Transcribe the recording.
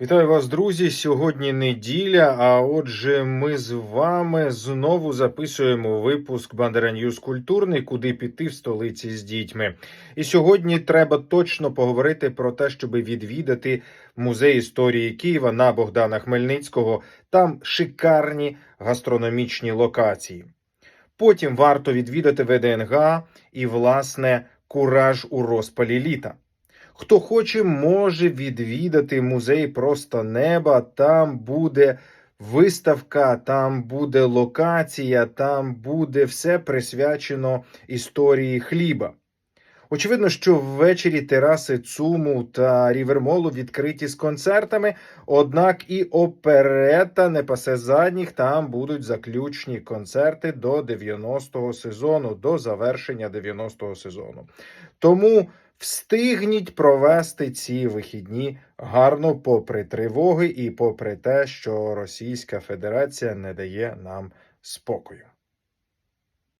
Вітаю вас, друзі. Сьогодні неділя. А отже, ми з вами знову записуємо випуск Бандера Ньюз культурний, куди піти в столиці з дітьми. І сьогодні треба точно поговорити про те, щоб відвідати музей історії Києва на Богдана Хмельницького. Там шикарні гастрономічні локації. Потім варто відвідати ВДНГ і, власне, кураж у розпалі літа. Хто хоче, може відвідати музей просто неба. Там буде виставка, там буде локація, там буде все присвячено історії хліба. Очевидно, що ввечері тераси Цуму та Рівермолу відкриті з концертами, однак і оперета не пасе задніх. Там будуть заключні концерти до 90-го сезону, до завершення 90-го сезону. Тому встигніть провести ці вихідні гарно, попри тривоги і попри те, що Російська Федерація не дає нам спокою.